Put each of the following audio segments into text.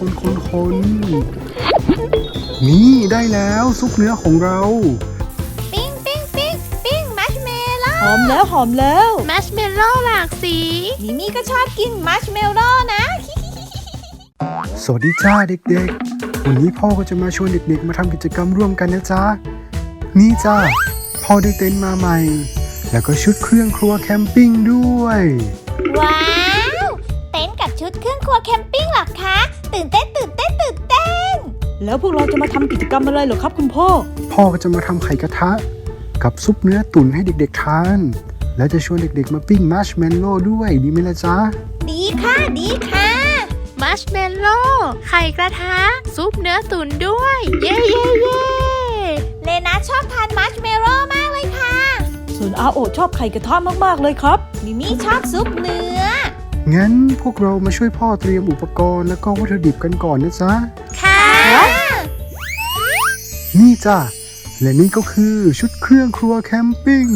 คนคนคนนี่ได้แล้วซุปเนื้อของเรา ปิ้งปิ้งปิ้งปิ้งมัชเมลโล่หอมแล้วหอมแล้วมัชเมลโล่หลากสีมิมี่ก็ชอบกินมัชเมลโล่นะสวัสดีจ้าเด็กๆ วันนี้พ่อก็จะมาชวนเด็กๆ มาทำกิจกรรมร่วมกันนะจ๊ะ นี่จ้าพ่อได้เต็นท์มาใหม่ แล้วก็ชุดเครื่องครัวแคมปิ้งด้วย ว้าว เต็นท์กับชุดเครื่องครัวแคมปิ้งเหรอคะ ตื่นเต้นตื่นเต้นตื่นเต้น แล้วพวกเราจะมาทำกิจกรรมอะไรเหรอครับคุณพ่อ พ่อก็จะมาทำไข่กระทะ กับซุปเนื้อตุ๋นให้เด็กๆทาน และจะชวนเด็กๆมาปิ้งมัชเมลโล่ด้วยดีไหมล่ะจ๊ะ ดีค่ะดีค่ะ มัชเมลโล่ไข่กระทะ ซุปเนื้อตุ๋นด้วย เย้เย้เย้เลนะชอบทานมัชเมลโล่มากเลยค่ะ ส่วนอาโอชอบไข่กระทะมากๆเลยครับ มิมี่ชอบซุปเนื้อ งั้นพวกเรามาช่วยพ่อเตรียมอุปกรณ์แล้วก็วัตถุดิบกันก่อนนะจ๊ะ ค่ะ นี่จ้ะ และนี่ก็คือชุดเครื่องครัวแคมปิ้ง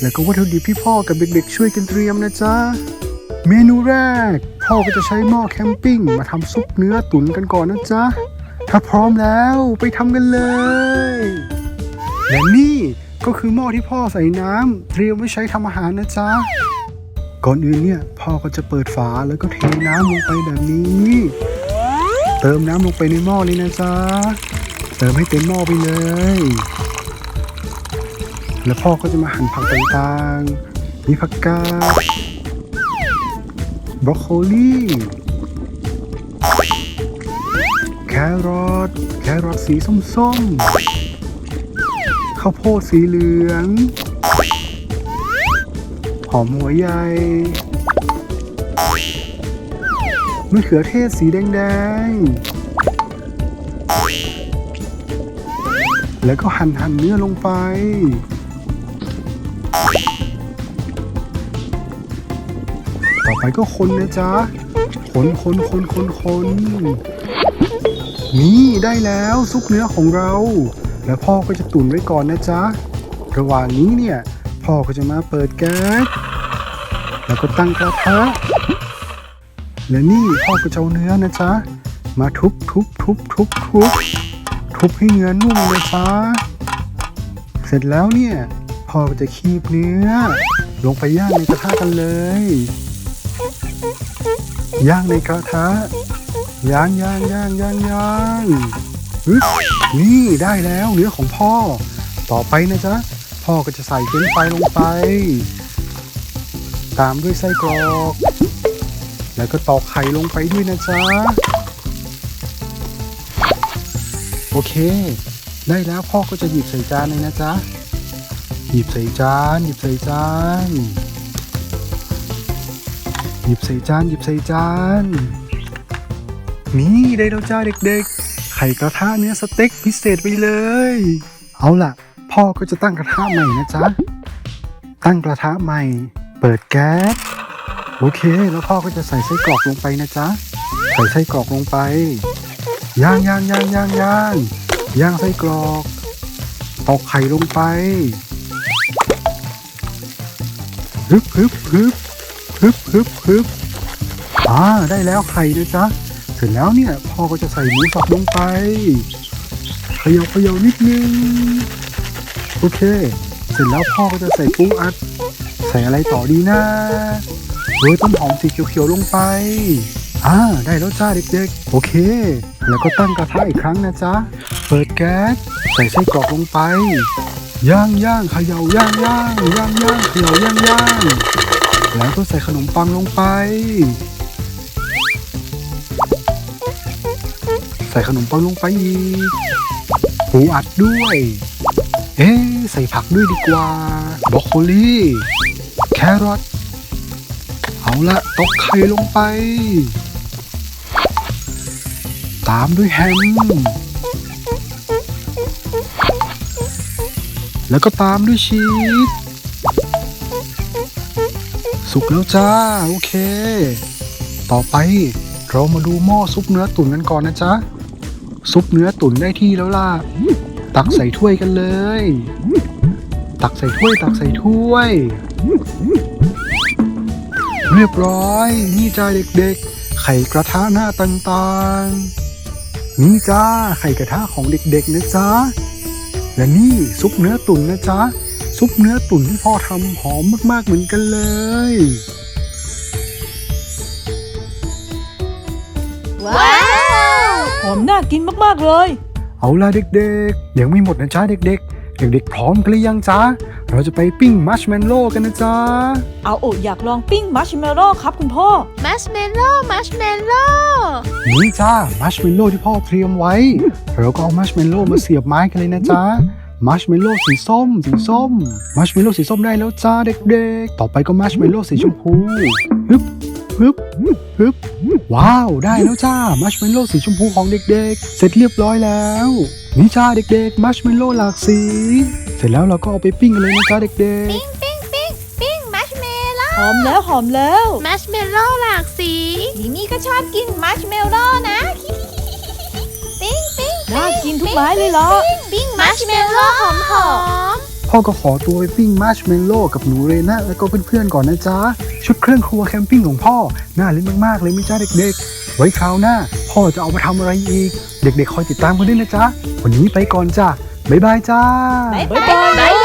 แล้วก็วัตถุดิบที่พ่อกับเด็กๆช่วยกันเตรียมนะจ๊ะ เมนูแรก พ่อก็จะใช้หม้อแคมปิ้งมาทำซุปเนื้อตุ๋นกันก่อนนะจ๊ะ ถ้าพร้อมแล้วไปทำกันเลย และนี่ก็คือหม้อที่พ่อใส่น้ำเตรียมไว้ใช้ทำอาหารนะจ๊ะ ก่อนอื่นเนี่ยพ่อก็จะเปิดฝาแล้วก็เทน้ำลงไปแบบนี้ เติมน้ำลงไปในหม้อเลยนะจ๊ะ เติมให้เต็มหม้อไปเลย แล้วพ่อก็จะมาหั่นผักต่างๆ มีผักกาดบรอกโคลีแครอทแครอทสีส้มๆข้าวโพดสีเหลือง อมหัวใหญ่มะเขือเทศสีแดงๆ แล้วก็หั่นหั่นเนื้อลงไป ต่อไปก็คนนะจ๊ะ คนคนคนคนคนนี่ได้แล้วซุปเนื้อของเรา แล้วพ่อก็จะตุ๋นไว้ก่อนนะจ๊ะ ระหว่างนี้เนี่ย พ่อก็จะมาเปิดแก๊สแล้วก็ตั้งกระทะและนี่พ่อก็จะเอาเนื้อนะจ๊ะ มาทุบทุบทุบทุบทุบทุบให้เนื้อนุ่มเลยจ้าเสร็จแล้วเนี่ยพ่อก็จะคีบเนื้อ ลงไปย่างในกระทะกันเลย ย่างในกระทะย่างย่างย่างย่างย่างนี่ได้แล้วเนื้อของพ่อ ต่อไปนะจ๊ะ พ่อก็จะใส่เฟรนช์ฟรายลงไป ตามด้วยไส้กรอก แล้วก็ตอกไข่ลงไปด้วยนะจ๊ะ โอเค ได้แล้วพ่อก็จะหยิบใส่จานเลยนะจ๊ะ หยิบใส่จาน หยิบใส่จาน หยิบใส่จาน หยิบใส่จาน นี่ได้แล้วจ้าเด็กๆ ไข่กระทะเนื้อสเต็กพิเศษไปเลย เอาล่ะ พ่อก็จะตั้งกระทะใหม่นะจ๊ะ ตั้งกระทะใหม่ เปิดแก๊ส โอเค แล้วพ่อก็จะใส่ไส้กรอกลงไปนะจ๊ะ ใส่ไส้กรอกลงไป ย่างย่างย่างย่างย่างย่างไส้กรอกตอกไข่ลงไป ฮึบฮึบฮึบฮึบฮึบฮึบอ่าได้แล้วไข่นะจ๊ะ เสร็จแล้วเนี่ยพ่อก็จะใส่หมูสับลงไปเขย่าเขย่านิดนึง โอเค เสร็จแล้วพ่อก็จะใส่ปูอัด ใส่อะไรต่อดีนะโรยต้นหอมสีเขียวๆลงไป อ่า ได้แล้วจ้าเด็กๆ โอเค แล้วก็ตั้งกระทะอีกครั้งนะจ๊ะ เปิดแก๊ส ใส่ไส้กรอกลงไป ย่างย่างเขย่าย่างย่างย่างย่างเขย่าย่างย่างแล้วก็ใส่ขนมปังลงไป ใส่ขนมปังลงไปอีก ปูอัดด้วย เอ๊ะใส่ผักด้วยดีกว่าบรอกโคลีแครอทเอาละตกไข่ลงไป ตามด้วยแฮมแล้วก็ตามด้วยชีสสุกแล้วจ้า โอเค ต่อไปเรามาดูหม้อซุปเนื้อตุ๋นกันก่อนนะจ๊ะ ซุปเนื้อตุ๋นได้ที่แล้วล่ะ ตักใส่ถ้วยกันเลย ตักใส่ถ้วยตักใส่ถ้วย เรียบร้อย นี่จ้าเด็กๆ ไข่กระทะหน้าต่างๆ นี่จ้าไข่กระทะของเด็กๆนะจ๊ะและนี่ซุปเนื้อตุ๋นนะจ๊ะซุปเนื้อตุ๋นที่พ่อทำหอมมากๆเหมือนกันเลยว้าวหอมน่ากินมากๆเลย เอาล่ะเด็กๆ ยังไม่หมดนะจ๊ะเด็ก ๆ เด็กๆ พร้อมกันหรือยังจ๊ะ เราจะไปปิ้งมัชแมนโล่กันนะจ๊ะอาโออยากลองปิ้งมัชเมลโล่ครับคุณพ่อ มัชเมลโล่มัชเมลโล่นี่จ้ามัชเมลโล่ที่พ่อเตรียมไว้ เราก็เอามัชเมลโล่มาเสียบไม้กันเลยนะจ๊ะมัชเมลโล่สีส้ม สีส้ม มัชเมลโล่สีส้มได้แล้วจ้าเด็กๆ ต่อไปก็มัชเมลโล่สีชมพูฮึบ ฮึบฮึบว้าว ได้แล้วจ้า มัชเมลโล่สีชมพูของเด็กๆ เสร็จเรียบร้อยแล้ว นี่จ้าเด็กๆ มัชเมลโล่หลากสี เสร็จแล้วเราก็เอาไปปิ้งกันเลยนะจ้าเด็กปิ้งปิ้งปิ้งปิ้งมัชเมลโล่หอมแล้วหอมแล้วมัชเมลโล่หลากสีมิมี่ก็ชอบกินมัชเมลโล่นะปิ้งปิ้งน่ากินทุกไม้เลยเหรอ ปิ้งมัชเมลโล่หอมหอมๆ พ่อก็ขอตัวไปปิ้งมัชเมลโล่กับหนูเรน่าแล้วก็เพื่อนๆก่อนนะจ๊ะ ชุดเครื่องครัวแคมปิ้งของพ่อ น่าเล่นมากๆเลยมิจ้าเด็กๆ ไว้คราวหน้า พ่อจะเอามาทำอะไรอีก เด็กๆ คอยติดตามกันด้วยนะจ๊ะ วันนี้ไปก่อนจ้ะบ๊ายบายจ้า บ๊ายบายบ๊ายบ